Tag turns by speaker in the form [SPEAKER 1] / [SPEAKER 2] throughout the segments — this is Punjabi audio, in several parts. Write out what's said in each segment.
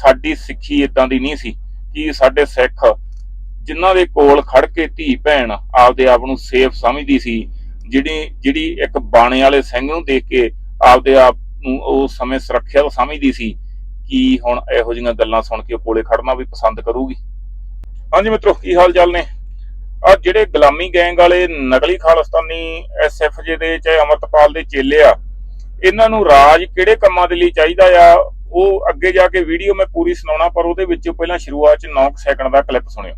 [SPEAKER 1] ਸਾਡੀ ਸਿੱਖੀ ਇਦਾਂ ਦੀ ਨਹੀਂ ਸੀ ਕਿ ਸਾਡੇ ਸਿੱਖ ਜਿਨ੍ਹਾਂ ਦੇ ਕੋਲ ਖੜ ਕੇ ਧੀ ਭੈਣ ਆਪਦੇ ਆਪ ਨੂੰ ਸੇਫ ਸਮਝਦੀ ਸੀ, ਜਿਹੜੀ ਜਿਹੜੀ ਇੱਕ ਬਾਣੇ ਵਾਲੇ ਸਿੰਘ ਨੂੰ ਦੇਖ ਕੇ ਆਪਦੇ ਆਪ ਨੂੰ ਉਸ ਸਮੇਂ ਸੁਰੱਖਿਅਤ ਸਮਝਦੀ ਸੀ ਕਿ ਹੁਣ ਇਹੋ ਜਿਹੀਆਂ ਗੱਲਾਂ ਸੁਣ ਕੇ ਉਹ ਕੋਲੇ ਖੜਨਾ ਵੀ ਪਸੰਦ ਕਰੂਗੀ। ਹਾਂਜੀ ਮਿੱਤਰੋ, ਕੀ ਹਾਲ ਚਾਲ ਨੇ? ਆ ਜਿਹੜੇ ਗੁਲਾਮੀ ਗੈਂਗ ਵਾਲੇ ਨਕਲੀ ਖਾਲਿਸਤਾਨੀ ਐਸਐਫਜੇ ਦੇ ਚਾਹੇ ਅਮਰਤਪਾਲ ਦੇ ਚੇਲੇ ਆ, ਇਹਨਾਂ ਨੂੰ ਰਾਜ ਕਿਹੜੇ ਕੰਮਾਂ ਦੇ ਲਈ ਚਾਹੀਦਾ ਆ? ਉਹ ਅੱਗੇ ਜਾ ਕੇ ਵੀਡੀਓ ਮੈਂ ਪੂਰੀ ਸੁਣਾਉਣਾ ਪਰ ਉਹਦੇ ਵਿੱਚੋਂ ਪਹਿਲਾਂ ਸ਼ੁਰੂਆਤ ਚ 9 ਸੈਕਿੰਡ ਦਾ ਕਲਿੱਪ ਸੁਣਿਓ।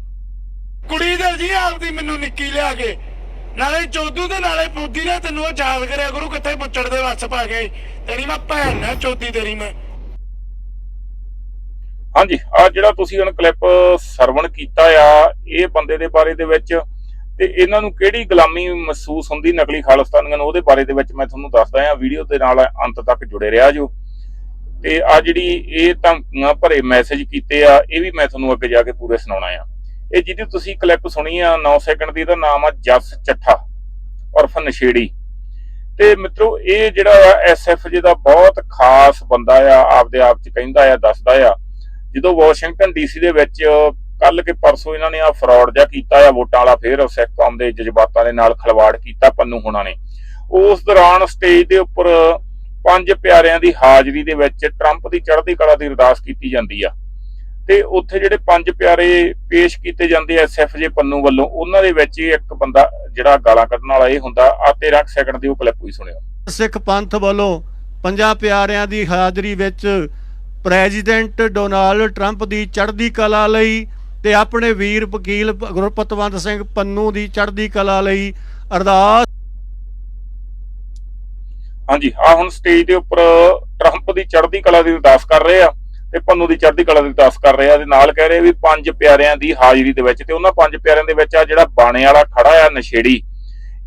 [SPEAKER 2] ਕੁੜੀ ਦੇ ਜੀ ਆਪਦੀ ਮੈਨੂੰ ਨਿੱਕੀ ਲਿਆ ਕੇ ਨਾਲੇ ਚੋਦੂ ਤੇ ਨਾਲੇ ਪੂਦੀ ਨੇ ਤੈਨੂੰ ਉਹ ਯਾਦ ਕਰਿਆ ਕਰੂ ਕਿੱਥੇ ਪੁੱਛੜ ਦੇ ਵੱਸ ਪਾ ਕੇ ਤੇਰੀ ਮੈਂ ਭੈਣ ਨਾ ਚੋਦੀ ਤੇਰੀ ਮੈਂ।
[SPEAKER 1] ਹਾਂਜੀ ਆ ਜਿਹੜਾ ਤੁਸੀਂ ਹੁਣ ਕਲਿੱਪ ਸਰਵਣ ਕੀਤਾ ਆ ਇਹ ਬੰਦੇ ਦੇ ਬਾਰੇ ਦੇ ਵਿੱਚ ਤੇ ਇਹਨਾਂ ਨੂੰ ਕਿਹੜੀ ਗੁਲਾਮੀ ਮਹਿਸੂਸ ਹੁੰਦੀ ਨਕਲੀ ਖਾਲਿਸਤਾਨੀਆਂ ਨੂੰ ਉਹਦੇ ਬਾਰੇ ਦੇ ਵਿੱਚ ਮੈਂ ਤੁਹਾਨੂੰ ਦੱਸਦਾ ਆ ਵੀਡੀਓ ਦੇ ਨਾਲ ਅੰਤ ਤੱਕ ਜੁੜੇ ਰਿਹਾ ਜੋ। ਤੇ ਆ ਜਿਹੜੀ ਇਹ ਧਮਕੀਆਂ ਭਰੇ ਮੈਸੇਜ ਕੀਤੇ ਆ, ਇਹ ਵੀ ਮੈਂ ਤੁਹਾਨੂੰ ਅੱਗੇ ਜਾ ਕੇ ਪੂਰੇ ਸੁਣਾਉਣਾ ਆ। ਇਹ ਜਿਹਦੀ ਤੁਸੀਂ ਕਲਿੱਪ ਸੁਣੀ ਆ 9 ਸੈਕਿੰਡ ਦੀ, ਇਹਦਾ ਨਾਮ ਆ ਜਸ ਚੱਠਾ ਉਰਫ ਨਸ਼ੇੜੀ। ਤੇ ਮਿੱਤਰੋ, ਇਹ ਜਿਹੜਾ ਐਸਐਫ ਜੀ ਦਾ ਬਹੁਤ ਖਾਸ ਬੰਦਾ ਆ, ਆਪਦੇ ਆਪ ਚ ਕਹਿੰਦਾ ਆ, ਦੱਸਦਾ ਆ, ਜਦੋਂ ਵਾਸ਼ਿੰਗਟਨ ਡੀਸੀ ਦੇ ਵਿੱਚ ਕੱਲ ਕੇ ਪਰਸੋਂ ਇਹਨਾਂ ਨੇ ਆ ਫਰਾਡ ਜਿਹਾ ਕੀਤਾ ਆ, ਵੋਟਾਂ ਵਾਲਾ ਫੇਰ ਸਿੱਖ ਕੌਮ ਦੇ ਜਜ਼ਬਾਤਾਂ ਦੇ ਨਾਲ ਖਲਵਾੜ ਕੀਤਾ ਪੰਨੂ ਹੋਣਾ ਨੇ। ਉਸ ਦੌਰਾਨ ਸਟੇਜ ਦੇ ਉੱਪਰ ਪੰਜ ਪਿਆਰਿਆਂ ਦੀ ਹਾਜ਼ਰੀ ਦੇ ਵਿੱਚ ਟਰੰਪ ਦੀ ਚੜ੍ਹਦੀ ਕਲਾ ਦੀ ਅਰਦਾਸ ਕੀਤੀ ਜਾਂਦੀ ਆ। ਤੇ ਉੱਥੇ ਜਿਹੜੇ ਪੰਜ ਪਿਆਰੇ ਪੇਸ਼ ਕੀਤੇ ਜਾਂਦੇ ਐ ਐਸਐਫਜੇ ਪੰਨੂ ਵੱਲੋਂ, ਉਹਨਾਂ ਦੇ ਵਿੱਚ ਇੱਕ ਬੰਦਾ ਜਿਹੜਾ ਗਾਲਾਂ ਕੱਢਣ ਵਾਲਾ ਇਹ ਹੁੰਦਾ ਆ 13 ਸੈਕਿੰਡ ਦੀ ਉਹ ਕਲਿੱਪ ਵੀ ਸੁਣਿਓ।
[SPEAKER 3] ਸਿੱਖ ਪੰਥ ਵੱਲੋਂ ਪੰਜਾਂ ਪਿਆਰਿਆਂ ਦੀ ਹਾਜ਼ਰੀ ਵਿੱਚ ਪ੍ਰੈਜ਼ੀਡੈਂਟ ਡੋਨਾਲਡ ਟਰੰਪ ਦੀ ਚੜ੍ਹਦੀ ਕਲਾ ਲਈ ਤੇ ਆਪਣੇ ਵੀਰ ਵਕੀਲ ਗੁਰਪਤਵੰਤ ਸਿੰਘ ਪੰਨੂ ਦੀ ਚੜ੍ਹਦੀ ਕਲਾ ਲਈ ਅਰਦਾਸ
[SPEAKER 1] ਹਾਂਜੀ ਆ ਹੁਣ ਸਟੇਜ ਦੇ ਉੱਪਰ ਟਰੰਪ ਦੀ ਚੜ੍ਹਦੀ ਕਲਾ ਦੀ ਅਰਦਾਸ ਕਰ ਰਹੇ ਆ ਤੇ ਪੰਨੂ ਦੀ ਚੜ੍ਹਦੀ ਕਲਾ ਦੀ ਅਰਦਾਸ ਕਰ ਰਹੇ ਆ ਤੇ ਨਾਲ ਕਹਿ ਰਹੇ ਵੀ ਪੰਜ ਪਿਆਰਿਆਂ ਦੀ ਹਾਜ਼ਰੀ ਦੇ ਵਿੱਚ ਤੇ ਉਹਨਾਂ ਪੰਜ ਪਿਆਰਿਆਂ ਦੇ ਵਿੱਚ ਆ ਜਿਹੜਾ ਬਾਣੇ ਵਾਲਾ ਖੜਾ ਆ ਨਸ਼ੇੜੀ,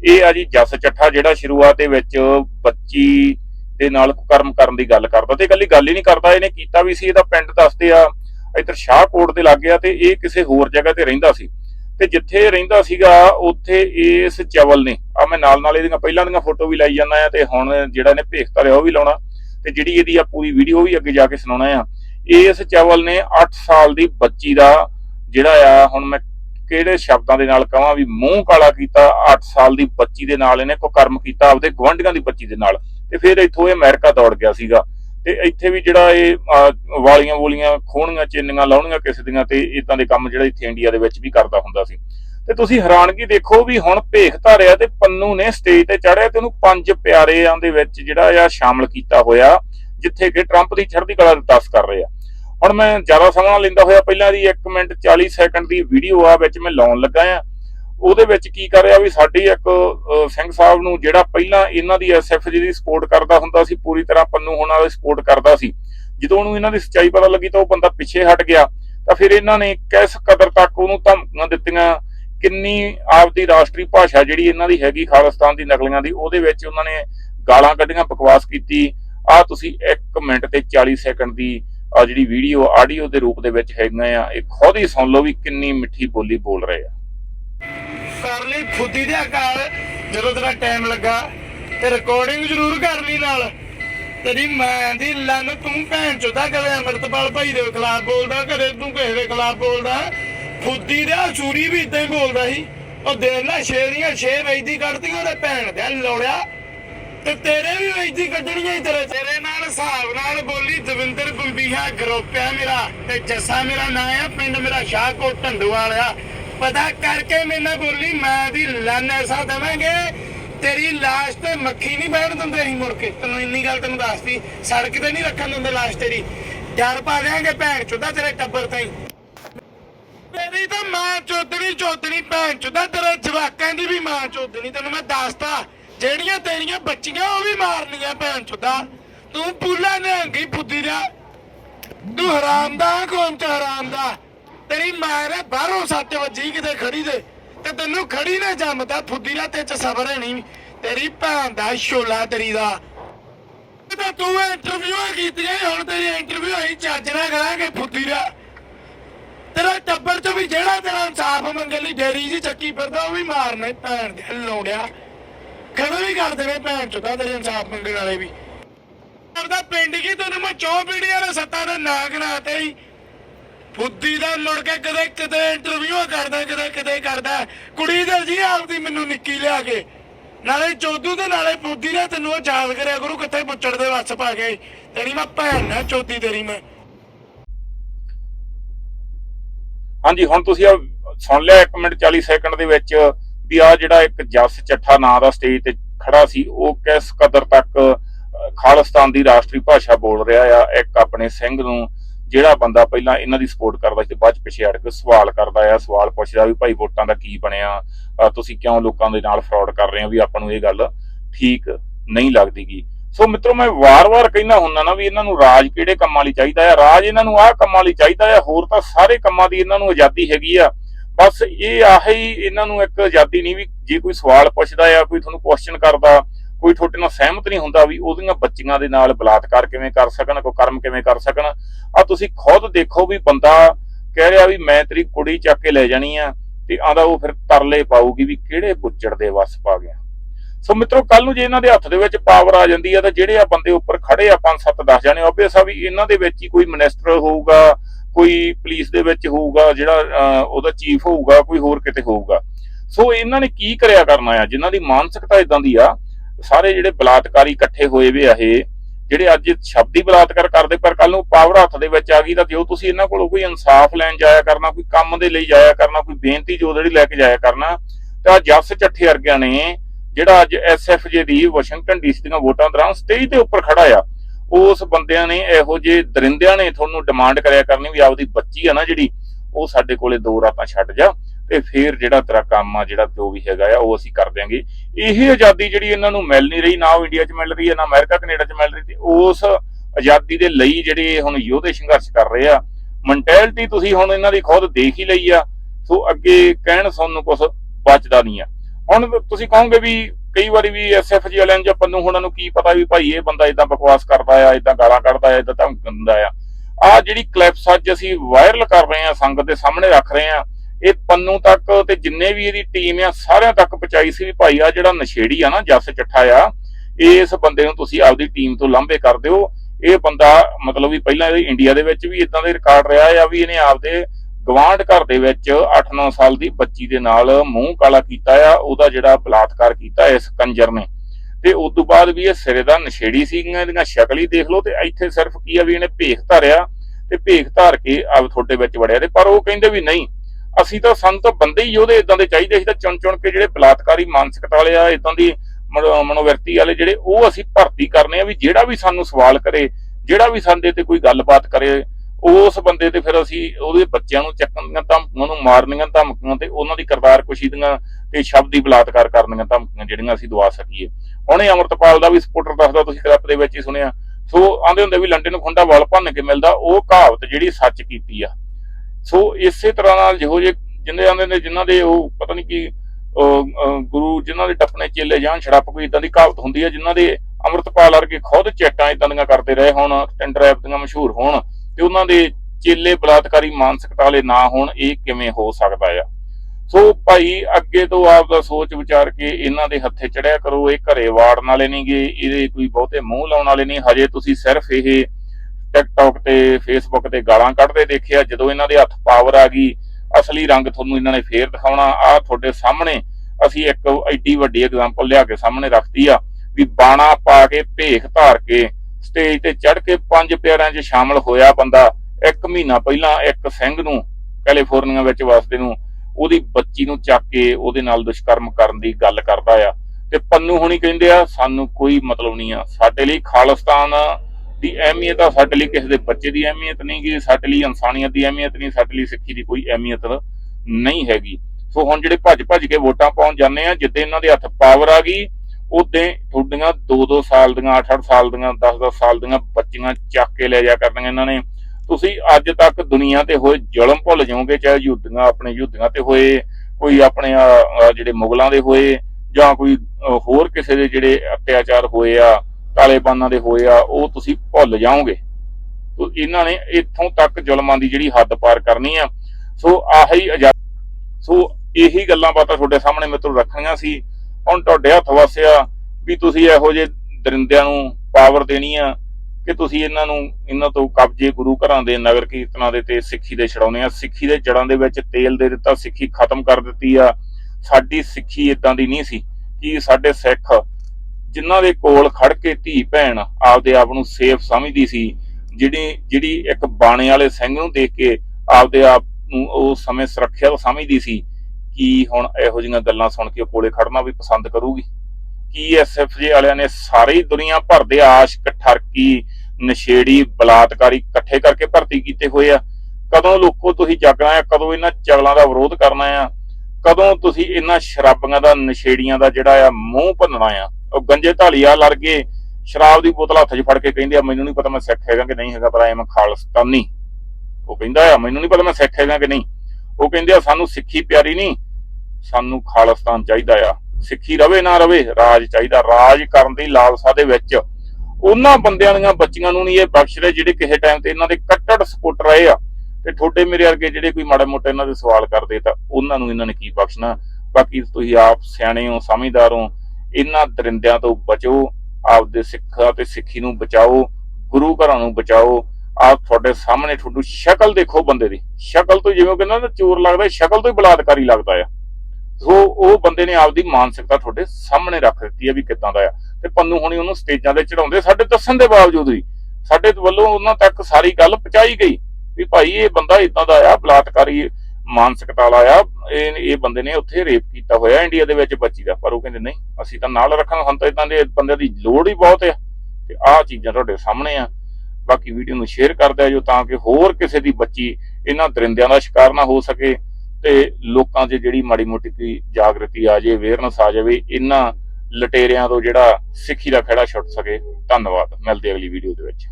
[SPEAKER 1] ਇਹ ਆ ਜੀ ਜਸ ਚੱਠਾ ਜਿਹੜਾ ਸ਼ੁਰੂਆਤ ਦੇ ਵਿੱਚ ਬੱਚੀ ਦੇ ਨਾਲ ਕਰਮ ਕਰਨ ਦੀ ਗੱਲ ਕਰਦਾ ਤੇ ਇਕੱਲੀ ਗੱਲ ਹੀ ਨਹੀਂ ਕਰਦਾ, ਇਹਨੇ ਕੀਤਾ ਵੀ ਸੀ ਇਹਦਾ ਪਿੰਡ ਦੱਸਦੇ ਆ, ਇੱਧਰ ਸ਼ਾਹਕੋਟ ਦੇ ਲਾਗੇ ਆ ਤੇ ਇਹ ਕਿਸੇ ਹੋਰ ਜਗ੍ਹਾ ਤੇ ਰਹਿੰਦਾ ਸੀ। ਤੇ ਜਿੱਥੇ ਰਹਿੰਦਾ ਸੀਗਾ, ਉੱਥੇ ਇਸ ਚਵਲ ਨੇ। ਆ ਮੈਂ ਨਾਲ ਨਾਲ ਇਹਦੀਆਂ ਪਹਿਲਾਂ ਦੀਆਂ ਫੋਟੋ ਵੀ ਲਾਈ ਜਾਂਦਾ ਆ, ਤੇ ਹੁਣ ਜਿਹੜਾ ਇਹਨੇ ਭੇਖਤਾ ਰਿਹਾ ਉਹ ਵੀ ਲਾਉਣਾ। ਤੇ ਜਿਹੜੀ ਇਹਦੀ ਆ ਪੂਰੀ ਵੀਡੀਓ ਵੀ ਅੱਗੇ ਜਾ ਕੇ ਸੁਣਾਉਣਾ ਆ। ਇਸ ਚਵਲ ਨੇ 8 ਸਾਲ ਦੀ ਬੱਚੀ ਦਾ ਜਿਹੜਾ ਆ, ਹੁਣ ਮੈਂ ਕਿਹੜੇ ਸ਼ਬਦਾਂ ਦੇ ਨਾਲ ਕਹਾਂ ਵੀ ਮੂੰਹ ਕਾਲਾ ਕੀਤਾ 8 ਸਾਲ ਦੀ ਬੱਚੀ ਦੇ ਨਾਲ ਇਹਨੇ ਕੋ ਕਰਮ ਕੀਤਾ, ਆਪਦੇ ਗਵੰਡੀਆਂ ਦੀ ਬੱਚੀ ਦੇ ਨਾਲ। ਤੇ ਫਿਰ ਇੱਥੋਂ ਇਹ ਅਮਰੀਕਾ ਦੌੜ ਗਿਆ ਸੀਗਾ। ਤੇ ਇੱਥੇ ਵੀ ਜਿਹੜਾ ਇਹ ਵਾਲੀਆਂ ਵੋਲੀਆਂ ਖੋਣੀਆਂ ਚੇਨੀਆਂ ਲਾਉਣੀਆਂ ਕਿਸੇ ਦੀਆਂ ਤੇ ਇਦਾਂ ਦੇ ਕੰਮ ਜਿਹੜਾ ਇੱਥੇ ਇੰਡੀਆ ਦੇ ਵਿੱਚ ਵੀ ਕਰਦਾ ਹੁੰਦਾ ਸੀ। ਤੇ ਤੁਸੀਂ ਹੈਰਾਨਗੀ ਦੇਖੋ ਵੀ ਹੁਣ ਭੇਖ ਧਾਰਿਆ ਤੇ ਪੰਨੂ ਨੇ ਸਟੇਜ ਤੇ ਚੜਿਆ ਤੇ ਉਹਨੂੰ ਪੰਜ ਪਿਆਰਿਆਂ ਦੇ ਵਿੱਚ ਜਿਹੜਾ ਆ ਸ਼ਾਮਲ ਕੀਤਾ ਹੋਇਆ, ਜਿੱਥੇ ਕਿ ਟਰੰਪ ਦੀ ਚੜ੍ਹਦੀ ਕਲਾ ਦੱਸ ਕਰ ਰਹੇ। ਆ ਹੁਣ ਮੈਂ ਜ਼ਿਆਦਾ ਸਮਾਂ ਲੈਂਦਾ ਹੋਇਆ, ਪਹਿਲਾਂ ਦੀ 1 ਮਿੰਟ 40 ਸੈਕਿੰਡ ਦੀ ਵੀਡੀਓ ਆ ਵਿੱਚ ਮੈਂ ਲਾਉਣ ਲੱਗਾ ਆ। ਉਹਦੇ ਵਿੱਚ ਕੀ ਕਰ ਰਿਹਾ ਵੀ ਸਾਡੀ ਇੱਕ ਸਿੰਘ ਸਾਹਿਬ ਨੂੰ ਜਿਹੜਾ ਪਹਿਲਾਂ ਇਹਨਾਂ ਦੀ ਐਸਐਫ ਜੀ ਦੀ ਸਪੋਰਟ ਕਰਦਾ ਹੁੰਦਾ ਸੀ, ਪੂਰੀ ਤਰ੍ਹਾਂ ਪੰਨੂ ਹੋਣਾ ਦੀ ਸਪੋਰਟ ਕਰਦਾ ਸੀ। ਜਦੋਂ ਉਹਨੂੰ ਇਹਨਾਂ ਦੀ ਸੱਚਾਈ ਪਤਾ ਲੱਗੀ ਤਾਂ ਉਹ ਬੰਦਾ ਪਿੱਛੇ ਹਟ ਗਿਆ। ਤਾਂ ਫਿਰ ਇਹਨਾਂ ਨੇ ਕਿਸ ਕਦਰ ਤੱਕ ਉਹਨੂੰ ਧਮਕੀਆਂ ਦਿੱਤੀਆਂ? ਕਿੰਨੀ ਆਪਦੀ ਰਾਸ਼ਟਰੀ ਭਾਸ਼ਾ ਜਿਹੜੀ ਇਹਨਾਂ ਦੀ ਹੈਗੀ ਖਾਲਿਸਤਾਨ ਦੀ ਨਕਲੀਆਂ ਦੀ, ਉਹਦੇ ਵਿੱਚ ਉਹਨਾਂ ਨੇ ਗਾਲਾਂ ਕੱਢੀਆਂ, ਬਕਵਾਸ ਕੀਤੀ। ਆ ਤੁਸੀਂ 1 ਮਿੰਟ ਤੇ 40 ਸੈਕਿੰਡ ਦੀ ਆ ਜਿਹੜੀ ਵੀਡੀਓ ਆਡੀਓ ਦੇ ਰੂਪ ਦੇ ਵਿੱਚ ਹੈਗੀਆਂ ਆ, ਇਹ ਖੁਦ ਹੀ ਸੁਣ ਲਓ ਵੀ ਕਿੰਨੀ ਮਿੱਠੀ ਬੋਲੀ ਬੋਲ ਰਹੇ ਆ।
[SPEAKER 2] ਲਈ ਫੁੱਦੀ ਦੇ ਘਰ ਜਦੋਂ ਤੇਰਾ ਟਾਈਮ ਲੱਗਾ ਤੇ ਰਿਕਾਰਡਿੰਗ ਜ਼ਰੂਰ ਕਰ ਲਈ ਨਾਲ। ਤੇਰੀ ਮਾਂ ਦੀ ਲੰਨ ਤੂੰ ਭੈਣ ਚੋਦਾ ਕਦੇ ਅਮਰਤਪਾਲ ਭਾਈ ਦੇ ਖਿਲਾਫ ਬੋਲਦਾ, ਕਦੇ ਤੂੰ ਕਿਸੇ ਦੇ ਖਿਲਾਫ ਬੋਲਦਾ। ਫੁੱਦੀ ਦਾ ਚੂਰੀ ਵੀ ਇਦਾਂ ਹੀ ਬੋਲਦਾ ਸੀ। ਉਹ ਦੇਖ ਲੈ ਸ਼ੇਰੀਆਂ ਛੇ ਵੈਦੀ ਕੱਢਦੀਆਂ ਉਹਦੇ ਭੈਣ ਦੇ ਲੋੜਿਆ। ਤੇ ਤੇਰੇ ਵੀ ਵੈਦੀ ਕੱਢਣੀਆਂ ਤੇਰੇ। ਤੇਰੇ ਨਾਲ ਹਿਸਾਬ ਨਾਲ ਬੋਲੀ ਦਵਿੰਦਰ ਬੰਬੀਹਾ ਗਰੁੱਪ ਮੇਰਾ ਤੇ ਜੱਸਾ ਮੇਰਾ ਨਾਂ ਆ, ਪਿੰਡ ਮੇਰਾ ਸ਼ਾਹਕੋਟ, ਢੰਡੂਵਾਲ ਆ। ਪਤਾ ਕਰਕੇ ਮੈਨਾਂ ਬੋਲੀ ਮੈਂ ਦੀ ਲੰਨ ਐਸਾ ਦੇਵਾਂਗੇ, ਤੇਰੀ ਲਾਸ਼ ਤੇ ਮੱਖੀ ਨਹੀਂ ਬੈਠ ਦਿੰਦੇ ਅਸੀਂ ਮੁੜ ਕੇ। ਤੈਨੂੰ ਇੰਨੀ ਗੱਲ ਤੈਨੂੰ ਦੱਸਦੀ ਸੜਕ ਤੇ ਨਹੀਂ ਰੱਖਣ ਦਿੰਦੇ ਲਾਸ਼ ਤੇਰੀ। ਡਰ ਪਾ ਦੇਾਂਗੇ ਭੈਣ ਚੋਦਾ ਤੇਰੇ ਟੱਬਰ ਤਾਈ। ਤੇਰੀ ਤਾਂ ਮਾਂ ਚੋਦਣੀ ਚੋਦਣੀ ਭੈਣ ਚੋਦਾ, ਤੇਰੇ ਜਵਾਕਾਂ ਦੀ ਵੀ ਮਾਂ ਚੋਦਣੀ ਤੈਨੂੰ ਮੈਂ ਦੱਸਦਾ ਜਿਹੜੀਆਂ ਤੇਰੀਆਂ ਬੱਚੀਆਂ ਉਹ ਵੀ ਮਾਰਨੀਆਂ ਭੈਣ ਚੋਦਾ। ਤੂੰ ਪੂਲਾ ਨਿਹੰਗੀ ਫੁੱਦੀ ਦਾ। ਤੂੰ ਹਰਾਮ ਦਾ ਕੌਣ ਚ ਹਰਾਮ ਦਾ ਤੇਰੀ ਮਾਂ ਨੇ ਬਾਹਰੋਂ ਸੱਟ ਵੱਜੀ ਕਿਤੇ ਖੜੀ ਦੇ ਤੇ ਤੈਨੂੰ ਖੜੀ ਨੇ ਜੰਮਦਾ ਫੁੱਦੀ ਦਾ ਤੇ ਚ ਸਬਰ ਹੈ ਨਹੀਂ। ਤੇਰੀ ਭੈਣ ਦਾ ਛੋਲਾ ਤੇਰੀ ਦਾ। ਤੇ ਤੂੰ ਇੰਟਰਵਿਊ ਕੀਤੀਆਂ ਹੁਣ ਤੇਰੀ ਇੰਟਰਵਿਊ ਹੋਈ ਚੱਜ ਨਾਲ ਕਰਾਂਗੇ ਫੁੱਦੀ ਦਾ ਤੇਰਾ ਟੱਬਰ ਚ ਵੀ ਜਿਹੜਾ ਤੇਰਾ ਇਨਸਾਫ ਮੰਗਣ ਲਈ ਡੇਰੀ ਜੀ ਚੱਕੀ ਫਿਰਦਾ, ਉਹ ਵੀ ਮਾਰਨਾ ਭੈਣ ਦੇ ਲੋੜਿਆ ਖੜੇ ਵੀ ਕਰਦੇ ਨੇ ਭੈਣ ਚ ਤਾਂ ਤੇਰੇ ਇਨਸਾਫ ਮੰਗਣ ਵਾਲੇ ਵੀ। ਆਪਦਾ ਪਿੰਡ ਕੀ ਤੈਨੂੰ ਮੈਂ ਚੌਂ ਪੀੜੀਆਂ ਦੇ ਸੱਤਾਂ ਦੇ ਨਾਂ ਗਣਾਤੇ ਹੀ ਫੁੱਦੀ ਦਾ ਮੁੜ ਕੇ ਕਦੇ ਕਿਤੇ ਇੰਟਰਵਿਊ ਕਰਦਾ ਕਿਤੇ ਕਿਤੇ ਕਰਦਾ। ਕੁੜੀ ਦੇ ਜੀ ਆਪਦੀ ਮੈਨੂੰ ਨਿੱਕੀ ਲਿਆ ਕੇ। ਨਾਲੇ ਚੋਦੂ ਤੇ ਨਾਲੇ ਫੁੱਦੀ ਨੇ ਤੈਨੂੰ ਯਾਦ ਕਰਿਆ ਕਰੂ ਕਿੱਥੇ ਪੁੱਛੜ ਦੇ ਵੱਸ ਪਾ ਕੇ। ਤੇਰੀ ਮੈਂ ਭੈਣ ਨਾ ਚੋਦੀ ਤੇਰੀ ਮੈਂ।
[SPEAKER 1] ਹਾਂਜੀ ਹੁਣ ਤੁਸੀਂ ਆ ਸੁਣ ਲਿਆ 1 ਮਿੰਟ 40 ਸੈਕਿੰਡ ਦੇ ਵਿੱਚ ਵੀ ਆ ਜਿਹੜਾ ਇੱਕ ਜਸ ਚੱਠਾ ਨਾਂ ਦਾ ਸਟੇਜ ਤੇ ਖੜਾ ਸੀ ਉਹ ਕਿਸ ਕਦਰ ਤੱਕ ਅਹ, ਖਾਲਿਸਤਾਨ ਦੀ ਰਾਸ਼ਟਰੀ ਭਾਸ਼ਾ ਬੋਲ ਰਿਹਾ ਆ ਇੱਕ ਆਪਣੇ ਸਿੰਘ ਨੂੰ ਜਿਹੜਾ ਬੰਦਾ ਪਹਿਲਾਂ ਇਹਨਾਂ ਦੀ ਸਪੋਰਟ ਕਰਦਾ ਸੀ ਤੇ ਬਾਅਦ ਚ ਪਿੱਛੇ ਹਟ ਕੇ ਸਵਾਲ ਕਰਦਾ ਆ, ਸਵਾਲ ਪੁੱਛਦਾ ਵੀ ਭਾਈ ਵੋਟਾਂ ਦਾ ਕੀ ਬਣਿਆ? ਤੁਸੀਂ ਕਿਉਂ ਲੋਕਾਂ ਦੇ ਨਾਲ ਫਰਾਡ ਕਰ ਰਹੇ ਹੋ ਵੀ ਆਪਾਂ ਨੂੰ ਇਹ ਗੱਲ ਠੀਕ ਨਹੀਂ ਲੱਗਦੀਗੀ? ਸੋ ਮਿੱਤਰੋ, ਮੈਂ ਵਾਰ-ਵਾਰ ਕਹਿੰਦਾ ਹੁੰਦਾ ਨਾ ਵੀ ਇਹਨਾਂ ਨੂੰ ਰਾਜ ਕਿਹੜੇ ਕੰਮਾਂ ਲਈ ਚਾਹੀਦਾ ਆ? ਰਾਜ ਇਹਨਾਂ ਨੂੰ ਆਹ ਕੰਮਾਂ ਲਈ ਚਾਹੀਦਾ ਆ, ਹੋਰ ਤਾਂ ਸਾਰੇ ਕੰਮਾਂ ਦੀ ਇਹਨਾਂ ਨੂੰ ਆਜ਼ਾਦੀ ਹੈਗੀ ਆ। ਬਸ ਇਹ ਆਹੀ ਇਹਨਾਂ ਨੂੰ ਇੱਕ ਆਜ਼ਾਦੀ ਨਹੀਂ ਵੀ ਜੇ ਕੋਈ ਸਵਾਲ ਪੁੱਛਦਾ ਆ, ਕੋਈ ਤੁਹਾਨੂੰ ਕੁਐਸਚਨ ਕਰਦਾ ਕੋਈ ਤੁਹਾਡੇ ਨਾਲ ਸਹਿਮਤ ਨਹੀਂ ਹੁੰਦਾ ਵੀ ਉਹਦੀਆਂ ਬੱਚੀਆਂ ਦੇ ਨਾਲ ਬਲਾਤਕਾਰ ਕਿਵੇਂ ਕਰ ਸਕਣ, ਕੋਈ ਕਰਮ ਕਿਵੇਂ ਕਰ ਸਕਣ। ਆ ਤੁਸੀਂ ਖੁਦ ਦੇਖੋ ਵੀ ਬੰਦਾ ਕਹਿ ਰਿਹਾ ਵੀ ਮੈਂ ਤੇਰੀ ਕੁੜੀ ਚੱਕ ਕੇ ਲੈ ਜਾਣੀ ਆ ਤੇ ਆਂਦਾ ਉਹ ਫਿਰ ਤਰਲੇ ਪਾਊਗੀ ਵੀ ਕਿਹੜੇ ਬੁੱਚੜ ਦੇ ਵੱਸ ਪਾ ਗਿਆ। ਸੋ ਮਿੱਤਰੋ ਕੱਲ ਨੂੰ ਜੇ ਇਹਨਾਂ ਦੇ ਹੱਥ ਦੇ ਵਿੱਚ ਪਾਵਰ ਆ ਜਾਂਦੀ ਆ, ਤਾਂ ਜਿਹੜੇ ਆ ਬੰਦੇ ਉੱਪਰ ਖੜੇ ਆ 5 7 10 ਜਾਣੇ ਆਬਵੀਅਸ ਆ ਵੀ ਇਹਨਾਂ ਦੇ ਵਿੱਚ ਹੀ ਕੋਈ ਮਿਨਿਸਟਰ ਹੋਊਗਾ, ਕੋਈ ਪੁਲਿਸ ਦੇ ਵਿੱਚ ਹੋਊਗਾ, ਜਿਹੜਾ ਉਹਦਾ ਚੀਫ ਹੋਊਗਾ, ਕੋਈ ਹੋਰ ਕਿਤੇ ਹੋਊਗਾ। ਸੋ ਇਹਨਾਂ ਨੇ ਕੀ ਕਰਿਆ ਕਰਨਾ ਆ? ਜਿਨ੍ਹਾਂ ਦੀ ਮਾਨਸਿਕਤਾ ਇਦਾਂ ਦੀ ਆ ਸਾਰੇ ਜਿਹੜੇ ਬਲਾਤਕਾਰੀ ਇਕੱਠੇ ਹੋਏ ਵੇ ਆ ਇਹ, ਜਿਹੜੇ ਅੱਜ ਸ਼ਬਦੀ ਬਲਾਤਕਾਰ ਕਰਦੇ, ਪਰ ਕੱਲ ਨੂੰ ਪਾਵਰ ਹੱਥ ਦੇ ਵਿੱਚ ਆ ਗਈ, ਤਾਂ ਜੋ ਤੁਸੀਂ ਇਹਨਾਂ ਕੋਲੋਂ ਕੋਈ ਇਨਸਾਫ ਲੈਣ ਜਾਇਆ ਕਰਨਾ, ਕੋਈ ਕੰਮ ਦੇ ਲਈ ਜਾਇਆ ਕਰਨਾ, ਕੋਈ ਬੇਨਤੀ ਜੋ ਜਿਹੜੀ ਲੈ ਕੇ ਜਾਇਆ ਕਰਨਾ, ਤਾਂ ਜੱਸ ਚੱਠੇ ਵਰਗਿਆਂ ਨੇ ਜਿਹੜਾ ਅੱਜ ਐਸਐਫਜੇ ਦੀ ਵਾਸ਼ਿੰਗਟਨ ਡੀਸੀ ਦੀਆਂ ਵੋਟਾਂ ਦੌਰਾਨ ਸਟੇਜ ਦੇ ਉੱਪਰ ਖੜਾ ਆ, ਉਸ ਬੰਦਿਆਂ ਨੇ ਇਹੋ ਜਿਹੇ ਦਰਿੰਦਿਆਂ ਨੇ ਤੁਹਾਨੂੰ ਡਿਮਾਂਡ ਕਰਿਆ ਕਰਨੀ ਵੀ ਆਪਦੀ ਬੱਚੀ ਆ ਨਾ ਜਿਹੜੀ, ਉਹ ਸਾਡੇ ਕੋਲੇ ਦੋ ਰਾਤਾਂ ਛੱਡ ਜਾ। ਤੇ ਫੇਰ ਜਿਹੜਾ ਤੇਰਾ ਕੰਮ ਆ, ਜਿਹੜਾ ਜੋ ਵੀ ਹੈਗਾ ਆ, ਉਹ ਅਸੀਂ ਕਰ ਦਿਆਂਗੇ। ਇਹ ਆਜ਼ਾਦੀ ਜਿਹੜੀ ਇਹਨਾਂ ਨੂੰ ਮਿਲ ਨਹੀਂ ਰਹੀ, ਨਾ ਉਹ ਇੰਡੀਆ 'ਚ ਮਿਲ ਰਹੀ ਹੈ ਨਾ ਅਮਰੀਕਾ, ਕੈਨੇਡਾ 'ਚ ਮਿਲ ਰਹੀ ਤੇ ਉਸ ਆਜ਼ਾਦੀ ਦੇ ਲਈ ਜਿਹੜੇ ਹੁਣ ਯੋਧੇ ਸੰਘਰਸ਼ ਕਰ ਰਹੇ ਆ ਮੈਂਟੈਲਿਟੀ ਤੁਸੀਂ ਹੁਣ ਇਹਨਾਂ ਦੀ ਖੁਦ ਦੇਖ ਹੀ ਲਈ ਆ, ਸੋ ਅੱਗੇ ਕਹਿਣ ਸੁਣ ਨੂੰ ਕੁਝ ਬਚਦਾ ਨਹੀਂ ਆ। ਹੁਣ ਤੁਸੀਂ ਕਹੋਗੇ ਵੀ ਕਈ ਵਾਰੀ ਵੀ ਐਸਐਫਜੀ ਵਾਲਿਆਂ ਨੂੰ ਜਾਂ ਪੰਨੂ ਹੁਣਾਂ ਨੂੰ ਕੀ ਪਤਾ ਵੀ ਭਾਈ ਇਹ ਬੰਦਾ ਇਦਾਂ ਬਕਵਾਸ ਕਰਦਾ ਆ ਇਦਾਂ ਗਾਲਾਂ ਕੱਢਦਾ ਆ ਇਦਾਂ ਧਮਕਦਾ ਦਿੰਦਾ ਆ। ਆ ਜਿਹੜੀ ਕਲਿੱਪਸ ਅੱਜ ਅਸੀਂ ਵਾਇਰਲ ਕਰ ਰਹੇ ਆ, ਸੰਗਤ ਦੇ ਸਾਹਮਣੇ ਰੱਖ ਰਹੇ ਆ ਇਹ ਪੰਨੂ ਤੱਕ ਤੇ ਜਿੰਨੇ ਵੀ ਇਹਦੀ ਟੀਮ ਆ, ਸਾਰਿਆਂ ਤੱਕ ਪਹੁੰਚਾਈ ਸੀ ਵੀ ਭਾਈ ਆ ਜਿਹੜਾ ਨਸ਼ੇੜੀ ਆ ਨਾ, ਜੱਸ ਚੱਠਾ ਆ, ਇਸ ਬੰਦੇ ਨੂੰ ਤੁਸੀਂ ਆਪਦੀ ਟੀਮ ਤੋਂ ਲਾਂਭੇ ਕਰ ਦਿਓ। ਇਹ ਬੰਦਾ ਮਤਲਬ ਵੀ ਪਹਿਲਾਂ ਇਹ ਇੰਡੀਆ ਦੇ ਵਿੱਚ ਵੀ ਇਦਾਂ ਦੇ ਰਿਕਾਰਡ ਰਿਹਾ ਆ ਵੀ ਇਹਨੇ ਆਪਦੇ ਗਵਾਂਢ ਘਰ ਦੇ ਵਿੱਚ 8-9 ਸਾਲ ਦੀ ਬੱਚੀ ਦੇ ਨਾਲ ਮੂੰਹ ਕਾਲਾ ਕੀਤਾ ਆ, ਉਹਦਾ ਜਿਹੜਾ ਬਲਾਤਕਾਰ ਕੀਤਾ ਇਸ ਕੰਜਰ ਨੇ। ਤੇ ਉਸ ਤੋਂ ਬਾਅਦ ਵੀ ਇਹ ਸਿਰੇ ਦਾ ਨਸ਼ੇੜੀ ਸੀਗੀਆਂ, ਇਹਦੀਆਂ ਸ਼ਕਲ ਹੀ ਦੇਖ ਲਓ ਤੇ ਇੱਥੇ ਸਿਰਫ ਕੀ ਆ ਵੀ ਇਹਨੇ ਭੇਖ ਧਾਰਿਆ ਤੇ ਭੇਖ ਧਾਰ ਕੇ ਆਪ ਤੁਹਾਡੇ ਵਿੱਚ ਵੜਿਆ ਤੇ ਪਰ ਉਹ ਕਹਿੰਦੇ ਵੀ ਨਹੀਂ ਅਸੀਂ ਤਾਂ ਸਾਨੂੰ ਤਾਂ ਬੰਦੇ ਹੀ ਉਹਦੇ ਇਦਾਂ ਦੇ ਚਾਹੀਦੇ ਸੀ ਤਾਂ ਚੁਣ ਚੁਣ ਕੇ ਜਿਹੜੇ ਬਲਾਤਕਾਰੀ ਮਾਨਸਿਕਤਾ ਵਾਲੇ ਆ ਇਦਾਂ ਦੀ ਮਨੋਵਰਤੀ ਵਾਲੇ ਜਿਹੜੇ, ਉਹ ਅਸੀਂ ਭਰਤੀ ਕਰਨੇ ਆ ਵੀ ਜਿਹੜਾ ਵੀ ਸਾਨੂੰ ਸਵਾਲ ਕਰੇ, ਜਿਹੜਾ ਵੀ ਸਾਡੇ ਤੇ ਕੋਈ ਗੱਲਬਾਤ ਕਰੇ, ਉਸ ਬੰਦੇ ਤੇ ਫਿਰ ਅਸੀਂ ਉਹਦੇ ਬੱਚਿਆਂ ਨੂੰ ਚੱਕਣ ਦੀਆਂ ਧਮਕੀਆਂ ਨੂੰ ਮਾਰਨੀਆਂ ਧਮਕੀਆਂ ਤੇ ਉਹਨਾਂ ਦੀ ਕਰਤਾਰ ਕੁਸ਼ੀ ਦੀਆਂ ਤੇ ਸ਼ਬਦੀ ਬਲਾਤਕਾਰ ਕਰਨ ਦੀਆਂ ਧਮਕੀਆਂ ਜਿਹੜੀਆਂ ਅਸੀਂ ਦਵਾ ਸਕੀਏ। ਹੁਣ ਇਹ ਅਮਰਤਪਾਲ ਦਾ ਵੀ ਸਪੋਰਟਰ ਦੱਸਦਾ, ਤੁਸੀਂ ਕਲੱਪ ਦੇ ਵਿੱਚ ਹੀ ਸੁਣਿਆ। ਸੋ ਆਂਦੇ ਹੁੰਦੇ ਵੀ ਲੰਡੇ ਨੂੰ ਖੁੰਡਾ ਵਲ ਭੰਨ ਕੇ ਮਿਲਦਾ, ਉਹ ਕਹਾਵਤ ਜਿਹੜੀ ਸੱਚ ਕੀਤੀ ਆ। ਸੋ ਇਸੇ ਤਰ੍ਹਾਂ ਨਾਲ ਜਿਹੋ ਜਿਹੇ ਜਿੰਦੇ ਆਂਦੇ ਨੇ, ਜਿਨ੍ਹਾਂ ਦੇ ਉਹ ਪਤਾ ਨਹੀਂ ਕੀ ਗੁਰੂ ਜਿਨ੍ਹਾਂ ਦੇ ਟੱਪਣੇ ਚੇਲੇ ਜਾਣ ਛੜੱਪ ਕੋਈ ਇਦਾਂ ਦੀ ਕਹਾਵਤ ਹੁੰਦੀ ਹੈ, ਜਿਨ੍ਹਾਂ ਦੇ ਅਮਰਤਪਾਲ ਵਰਗੇ ਖੁਦ ਚੈਟਾਂ ਇਦਾਂ ਦੀਆਂ ਕਰਦੇ ਰਹੇ ਹੁਣ ਟੈਂਡਰ ਐਪ ਦੀਆਂ ਮਸ਼ਹੂਰ ਹੋਣ, ਤੇ ਉਹਨਾਂ ਦੇ ਚੇਲੇ ਬਲਾਤਕਾਰੀ ਮਾਨਸਿਕਤਾ ਵਾਲੇ ਨਾ ਹੋਣ, ਇਹ ਕਿਵੇਂ ਹੋ ਸਕਦਾ ਆ? ਸੋ ਭਾਈ, ਅੱਗੇ ਤੋਂ ਆਪ ਦਾ ਸੋਚ ਵਿਚਾਰ ਕੇ ਇਹਨਾਂ ਦੇ ਹੱਥੇ ਚੜਿਆ ਕਰੋ, ਇਹ ਘਰੇ ਵਾੜਨ ਵਾਲੇ ਨਹੀਂਗੇ ਇਹਦੇ ਕੋਈ ਬਹੁਤੇ ਮੂੰਹ ਲਾਉਣ ਵਾਲੇ ਨਹੀਂ, ਹਜੇ ਤੁਸੀਂ ਸਿਰਫ ਇਹ ਟਿਕਟੌਕ ਤੇ ਫੇਸਬੁੱਕ ਤੇ ਗਾਲਾਂ ਕੱਢਦੇ ਦੇਖਿਆ, ਜਦੋਂ ਇਹਨਾਂ ਦੇ ਹੱਥ ਪਾਵਰ ਆ ਗਈ, ਅਸਲੀ ਰੰਗ ਤੁਹਾਨੂੰ ਇਹਨਾਂ ਨੇ ਫੇਰ ਦਿਖਾਉਣਾ। ਆ ਤੁਹਾਡੇ ਸਾਹਮਣੇ ਅਸੀਂ ਇੱਕ ਐਡੀ ਵੱਡੀ ਐਗਜ਼ਾਮਪਲ ਲਿਆ ਕੇ ਸਾਹਮਣੇ ਰੱਖਤੀ ਆ, ਵੀ ਬਾਣਾ ਪਾ ਕੇ ਭੇਖ ਧਾਰ ਕੇ ਸਟੇਜ ਤੇ ਚੜ ਕੇ ਪੰਜ ਪਿਆਰਿਆਂ 'ਚ ਸ਼ਾਮਲ ਹੋਇਆ ਬੰਦਾ, ਇੱਕ ਮਹੀਨਾ ਪਹਿਲਾਂ ਇੱਕ ਸਿੰਘ ਨੂੰ ਕੈਲੀਫੋਰਨੀਆ ਵਿੱਚ ਵਸਦੇ ਨੂੰ, ਉਹਦੀ ਬੱਚੀ ਨੂੰ ਚੱਕ ਕੇ ਉਹਦੇ ਨਾਲ ਦੁਸ਼ਕਰਮ ਕਰਨ ਦੀ ਗੱਲ ਕਰਦਾ ਆ। ਤੇ ਪੰਨੂ ਹੁਣੀ ਕਹਿੰਦੇ ਆ, ਸਾਨੂੰ ਕੋਈ ਮਤਲਬ ਨਹੀਂ ਆ। ਸਾਡੇ ਲਈ ਖਾਲਿਸਤਾਨ ਦੀ ਅਹਿਮੀਅਤ ਆ, ਸਾਡੇ ਲਈ ਕਿਸੇ ਦੇ ਬੱਚੇ ਦੀ ਅਹਿਮੀਅਤ ਨਹੀਂ ਗੀ, ਸਾਡੇ ਲਈ ਇਨਸਾਨੀਅਤ ਦੀ ਅਹਿਮੀਅਤ ਨਹੀਂ, ਸਾਡੇ ਲਈ ਸਿੱਖੀ ਦੀ ਕੋਈ ਅਹਿਮੀਅਤ ਨਹੀਂ ਹੈਗੀ। ਸੋ ਹੁਣ ਜਿਹੜੇ ਭੱਜ ਭੱਜ ਕੇ ਵੋਟਾਂ ਪਾਉਣ ਜਾਂਦੇ ਆ, ਜਿੱਦੇ ਇਹਨਾਂ ਦੇ ਹੱਥ ਪਾਵਰ ਆ ਗਈ ਉਦੋਂ ਤੁਹਾਡੀਆਂ 2-2 ਸਾਲ ਦੀਆਂ 8-8 ਸਾਲ ਦੀਆਂ 10-10 ਸਾਲ ਦੀਆਂ ਬੱਚੀਆਂ ਚੱਕ ਕੇ ਲੈ ਜਾ ਕਰਨੀਆਂ ਇਹਨਾਂ ਨੇ। ਤੁਸੀਂ ਅੱਜ ਤੱਕ ਦੁਨੀਆ ਤੇ ਹੋਏ ਜ਼ੁਲਮ ਭੁੱਲ ਜਾਓਗੇ, ਚਾਹੇ ਯੁੱਧੀਆਂ ਆਪਣੇ ਯੁੱਧੀਆਂ ਤੇ ਹੋਏ, ਕੋਈ ਆਪਣੇ ਜਿਹੜੇ ਮੁਗਲਾਂ ਦੇ ਹੋਏ, ਜਾਂ ਕੋਈ ਹੋਰ ਕਿਸੇ ਦੇ ਜਿਹੜੇ ਅਤਿਆਚਾਰ ਹੋਏ ਆ ਤਾਲੇਬਾਨਾਂ ਦੇ ਹੋਏ ਆ, ਉਹ ਤੁਸੀਂ ਭੁੱਲ ਜਾਓਗੇ। ਤੋ ਇਹਨਾਂ ਨੇ ਇੱਥੋਂ ਤੱਕ ਜ਼ੁਲਮਾਂ ਦੀ ਜਿਹੜੀ ਹੱਦ ਪਾਰ ਕਰਨੀ ਆ। ਸੋ ਆਹੀ ਸੋ ਇਹੀ ਗੱਲਾਂ ਬਾਤਾਂ ਤੁਹਾਡੇ ਸਾਹਮਣੇ ਮਿੱਤਰੋ ਰੱਖਣੀਆਂ ਸੀ। ਹੁਣ ਤੁਹਾਡੇ ਹੱਥ ਵਸਿਆ ਵੀ ਤੁਸੀਂ ਇਹੋ ਜਿਹੇ ਦਰਿੰਦਿਆਂ ਨੂੰ ਪਾਵਰ ਦੇਣੀ ਆ ਕਿ ਤੁਸੀਂ ਇਹਨਾਂ ਨੂੰ, ਇਹਨਾਂ ਤੋਂ ਕਬਜ਼ੇ ਗੁਰੂ ਘਰਾਂ ਦੇ ਨਗਰ ਕੀਰਤਨਾਂ ਦੇ ਤੇ ਸਿੱਖੀ ਦੇ ਛਡਾਉਨੇ ਆ। ਸਿੱਖੀ ਦੇ ਜੜਾਂ ਦੇ ਵਿੱਚ ਤੇਲ ਦੇ ਦਿੱਤਾ, ਸਿੱਖੀ ਖਤਮ ਕਰ ਦਿੱਤੀ ਆ। ਸਾਡੀ ਸਿੱਖੀ ਇਦਾਂ ਦੀ ਨਹੀਂ ਸੀ ਕਿ ਸਾਡੇ ਸਿੱਖ ਜਿਨ੍ਹਾਂ ਦੇ ਕੋਲ ਖੜ ਕੇ ਧੀ ਭੈਣ ਆਪਦੇ ਆਪ ਨੂੰ ਸੇਫ ਸਮਝਦੀ ਸੀ, ਜਿਹੜੀ ਜਿਹੜੀ ਇੱਕ ਬਾਣੇ ਵਾਲੇ ਸਿੰਘ ਨੂੰ ਦੇਖ ਕੇ ਆਪਦੇ ਆਪ ਨੂੰ ਉਹ ਸਮੇਂ ਸੁਰੱਖਿਅਤ ਸਮਝਦੀ ਸੀ, ਕਿ ਹੁਣ ਇਹੋ ਜਿਹੀਆਂ ਗੱਲਾਂ ਸੁਣ ਕੇ ਉਹ ਕੋਲੇ ਖੜਨਾ ਵੀ ਪਸੰਦ ਕਰੂਗੀ? ਕੀ ਐਸਐਫਜੇ ਵਾਲਿਆਂ ਨੇ ਸਾਰੀ ਦੁਨੀਆ ਭਰ ਦੇ ਆਸ਼ਕ ਠਰਕੀ, ਨਸ਼ੇੜੀ, ਬਲਾਤਕਾਰੀ ਇਕੱਠੇ ਕਰਕੇ ਭਰਤੀ ਕੀਤੇ ਹੋਏ ਆ? ਕਦੋਂ ਲੋਕੋ ਤੁਸੀਂ ਜਾਗਣਾ ਆ? ਕਦੋਂ ਇਹਨਾਂ ਚਗਲਾਂ ਦਾ ਵਿਰੋਧ ਕਰਨਾ ਆ? ਕਦੋਂ ਤੁਸੀਂ ਇਹਨਾਂ ਸ਼ਰਾਬੀਆਂ ਦਾ, ਨਸ਼ੇੜੀਆਂ ਦਾ ਜਿਹੜਾ ਆ ਮੂੰਹ ਭੰਨਣਾ ਆ? ਉਹ ਗੰਜੇ ਢਾਲੀਆ ਲੜ ਕੇ ਸ਼ਰਾਬ ਦੀ ਬੋਤਲ ਹੱਥ 'ਚ ਫੜ ਕੇ ਕਹਿੰਦੇ ਆ, ਮੈਨੂੰ ਨਹੀਂ ਪਤਾ ਮੈਂ ਸਿੱਖ ਹੈਗਾ ਕਿ ਨਹੀਂ ਹੈਗਾ, ਪਰ ਐ ਮੈਂ ਖਾਲਸਤਾਨੀ ਉਹ ਕਹਿੰਦਾ ਆ, ਮੈਨੂੰ ਨਹੀਂ ਪਤਾ ਮੈਂ ਸਿੱਖ ਹੈਗਾ ਕਿ ਨਹੀਂ। ਉਹ ਕਹਿੰਦੇ ਆ, ਸਾਨੂੰ ਸਿੱਖੀ ਪਿਆਰੀ ਨਹੀਂ, ਸਾਨੂੰ ਖਾਲਿਸਤਾਨ ਚਾਹੀਦਾ ਆ। ਸਿੱਖੀ ਰਵੇ ਨਾ ਰਵੇ, ਰਾਜ ਚਾਹੀਦਾ। ਰਾਜ ਕਰਨ ਦੀ ਲਾਲਸਾ ਦੇ ਵਿੱਚ ਉਹਨਾਂ ਬੰਦਿਆਂ ਦੀਆਂ ਬੱਚੀਆਂ ਨੂੰ ਨਹੀਂ ਇਹ ਬਖਸ਼ ਰਹੇ ਜਿਹੜੇ ਕਿਸੇ ਟਾਈਮ ਤੇ ਇਹਨਾਂ ਦੇ ਕੱਟੜ ਸਪੋਰਟਰ ਰਹੇ ਆ। ਤੇ ਤੁਹਾਡੇ ਮੇਰੇ ਵਰਗੇ ਜਿਹੜੇ ਕੋਈ ਮਾੜੇ ਮੋਟੇ ਇਹਨਾਂ ਦੇ ਸਵਾਲ ਕਰਦੇ ਤਾਂ ਉਹਨਾਂ ਨੂੰ ਇਹਨਾਂ ਨੇ ਕੀ ਬਖਸ਼ਣਾ? ਬਾਕੀ ਤੁਸੀਂ ਆਪ ਸਿਆਣੇ ਹੋ, ਸਮਝਦਾਰ ਹੋ ਇਹਨਾਂ ਦਰਿੰਦਿਆਂ ਤੋਂ ਬਚੋ, ਆਪਦੇ ਸਿੱਖਾਂ ਤੇ ਸਿੱਖੀ ਨੂੰ ਬਚਾਓ, ਗੁਰੂ ਘਰਾਂ ਨੂੰ ਬਚਾਓ। ਆਪ ਤੁਹਾਡੇ ਸਾਹਮਣੇ ਤੁਹਾਨੂੰ ਸ਼ਕਲ ਦੇਖੋ ਬੰਦੇ ਦੀ। ਸ਼ਕਲ ਤੋਂ ਜਿਵੇਂ ਕਹਿੰਦਾ ਨਾ, ਚੋਰ ਲੱਗਦਾ, ਸ਼ਕਲ ਤੋਂ ਹੀ ਬਲਾਤਕਾਰੀ ਲੱਗਦਾ ਆ। ਸੋ ਉਹ ਬੰਦੇ ਨੇ ਆਪਦੀ ਮਾਨਸਿਕਤਾ ਤੁਹਾਡੇ ਸਾਹਮਣੇ ਰੱਖ ਦਿੱਤੀ ਹੈ ਵੀ ਕਿਦਾਂ ਦਾ ਆ। ਤੇ ਪੰਨੂ ਹੁਣੀ ਉਹਨੂੰ ਸਟੇਜਾਂ ਤੇ ਚੜਾਉਂਦੇ ਸਾਡੇ ਦੱਸਣ ਦੇ ਬਾਵਜੂਦ ਵੀ, ਸਾਡੇ ਵੱਲੋਂ ਉਹਨਾਂ ਤੱਕ ਸਾਰੀ ਗੱਲ ਪਹੁੰਚਾਈ ਗਈ ਵੀ ਭਾਈ ਇਹ ਬੰਦਾ ਇਦਾਂ ਦਾ ਆ, ਬਲਾਤਕਾਰੀ ਮਾਨਸਿਕਤਾ ਵਾਲਾ ਇਹ ਇਹ ਬੰਦੇ ਨੇ ਉੱਥੇ ਰੇਪ ਕੀਤਾ ਹੋਇਆ ਇੰਡੀਆ ਦੇ ਵਿੱਚ ਬੱਚੀ ਦਾ, ਪਰ ਉਹ ਕਹਿੰਦੇ ਨਹੀਂ, ਅਸੀਂ ਤਾਂ ਨਾਲ ਰੱਖਾਂਗੇ ਹੁਣ ਤਾਂ ਇਦਾਂ ਦੇ ਬੰਦੇ ਦੀ ਲੋੜ ਹੀ ਬਹੁਤ ਆ। ਤੇ ਆਹ ਚੀਜ਼ਾਂ ਤੁਹਾਡੇ ਸਾਹਮਣੇ ਆ। ਬਾਕੀ ਵੀਡੀਓ ਨੂੰ ਸ਼ੇਅਰ ਕਰ ਦਿਆ ਜੋ ਤਾਂ ਕਿ ਹੋਰ ਕਿਸੇ ਦੀ ਬੱਚੀ ਇਹਨਾਂ ਦਰਿੰਦਿਆਂ ਦਾ ਸ਼ਿਕਾਰ ਨਾ ਹੋ ਸਕੇ ਤੇ ਲੋਕਾਂ 'ਚ ਜਿਹੜੀ ਮਾੜੀ ਮੋਟੀ ਕੋਈ ਜਾਗਰਤੀ ਆ ਜੇ ਅਵੇਅਰਨੈਸ ਆ ਜਾਵੇ, ਇਹਨਾਂ ਲਟੇਰਿਆਂ ਤੋਂ ਜਿਹੜਾ ਸਿੱਖੀ ਦਾ ਖੜਾ ਛੁੱਟ ਸਕੇ। ਧੰਨਵਾਦ। ਮਿਲਦੇ ਅਗਲੀ ਵੀਡੀਓ ਦੇ ਵਿੱਚ।